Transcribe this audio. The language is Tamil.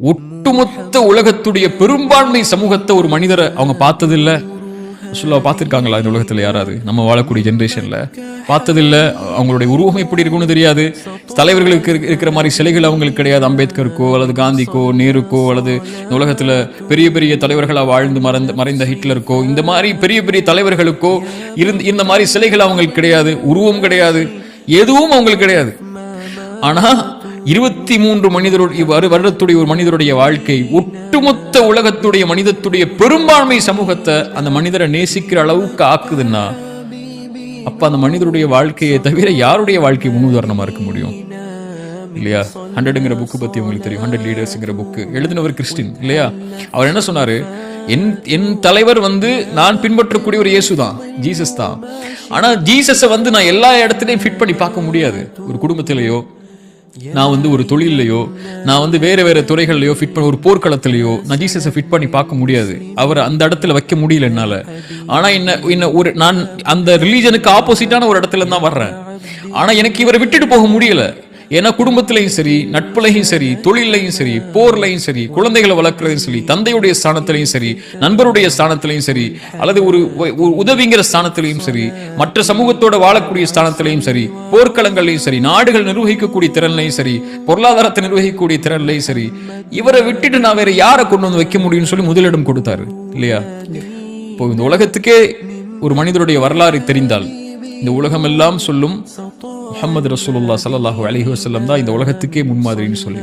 ஒட்டுமொத்த உலகத்துடைய பெரும்பான்மை சமூகத்தை ஒரு மனிதரை அவங்க பார்த்ததில்ல. சொல்ல பார்த்துருக்காங்களா இந்த உலகத்துல யாராவது? நம்ம வாழக்கூடிய ஜென்ரேஷன்ல பார்த்ததில்ல. அவங்களுடைய உருவம் எப்படி இருக்கும்னு தெரியாது. தலைவர்களுக்கு இருக்கிற மாதிரி சிலைகள் அவங்களுக்கு கிடையாது. அம்பேத்கருக்கோ அல்லது காந்திக்கோ நேருக்கோ அல்லது இந்த உலகத்துல பெரிய பெரிய தலைவர்களா வாழ்ந்து மறந்து மறைந்த ஹிட்லருக்கோ இந்த மாதிரி பெரிய பெரிய தலைவர்களுக்கோ இருந்து இந்த மாதிரி சிலைகள் அவங்களுக்கு கிடையாது. உருவம் கிடையாது. எதுவும் அவங்களுக்கு கிடையாது. ஆனா இருபத்தி மூன்று மனிதருடைய வருடத்துடைய ஒரு மனிதருடைய வாழ்க்கை ஒட்டுமொத்த உலகத்துடைய மனிதத்துடைய பெரும்பான்மை சமூகத்தை அந்த மனிதரை நேசிக்கிற அளவுக்கு ஆக்குதுன்னா அப்ப அந்த மனிதருடைய வாழ்க்கையை தவிர யாருடைய வாழ்க்கை முன்னுதாரணமா இருக்க முடியும்? இல்லையா? ஹண்ட்ரடுங்கிற புக்கு பத்தி உங்களுக்கு தெரியும். ஹண்ட்ரட் லீடர்ஸ்ங்கிற புக்கு எழுதினவர் கிறிஸ்டின் இல்லையா? அவர் என்ன சொன்னாரு? என் என் தலைவர் வந்து நான் பின்பற்றக்கூடிய ஒரு இயேசு தான். ஜீசஸ் தான். ஆனா ஜீசஸை வந்து நான் எல்லா இடத்துலயும் ஃபிட் பண்ணி பார்க்க முடியாது. ஒரு குடும்பத்திலேயோ நான் வந்து ஒரு தொழிலையோ நான் வந்து வேற வேற துறைகள்லயோ ஃபிட் பண்ண ஒரு போர்க்களத்திலேயோ நான் ஜீசஸை ஃபிட் பண்ணி பார்க்க முடியாது. அவரை அந்த இடத்துல வைக்க முடியல என்னால. ஆனா என்ன என்ன ஒரு நான் அந்த ரிலீஜனுக்கு ஆப்போசிட்டான ஒரு இடத்துல தான் வர்றேன். ஆனா எனக்கு இவரை விட்டுட்டு போக முடியல. ஏன்னா குடும்பத்திலையும் சரி நட்புலையும் சரி தொழிலையும் சரி போர்லையும் சரி குழந்தைகளை வளர்க்குறதையும் சரி தந்தையுடைய ஸ்தானத்திலையும் சரி நண்பருடைய ஸ்தானத்திலையும் சரி அல்லது ஒரு உதவிங்கிற ஸ்தானத்திலையும் சரி மற்ற சமூகத்தோட வாழக்கூடிய ஸ்தானத்திலையும் சரி போர்க்களங்கள்லையும் சரி நாடுகள் நிர்வகிக்கக்கூடிய திறன்லையும் சரி பொருளாதாரத்தை நிர்வகிக்கக்கூடிய திறன்லையும் சரி இவரை விட்டுட்டு நான் வேற யாரை கொண்டு வந்து வைக்க முடியும்னு சொல்லி முதலிடம் கொடுத்தாரு இல்லையா? இப்போ இந்த உலகத்துக்கே ஒரு மனிதருடைய வரலாறு தெரிந்தால் இந்த உலகமெல்லாம் சொல்லும் முஹம்மது ரசூலுல்லா சல்லாஹூ அலைஹி தான் இந்த உலகத்துக்கே முன்மாதிரின்னு சொல்லி.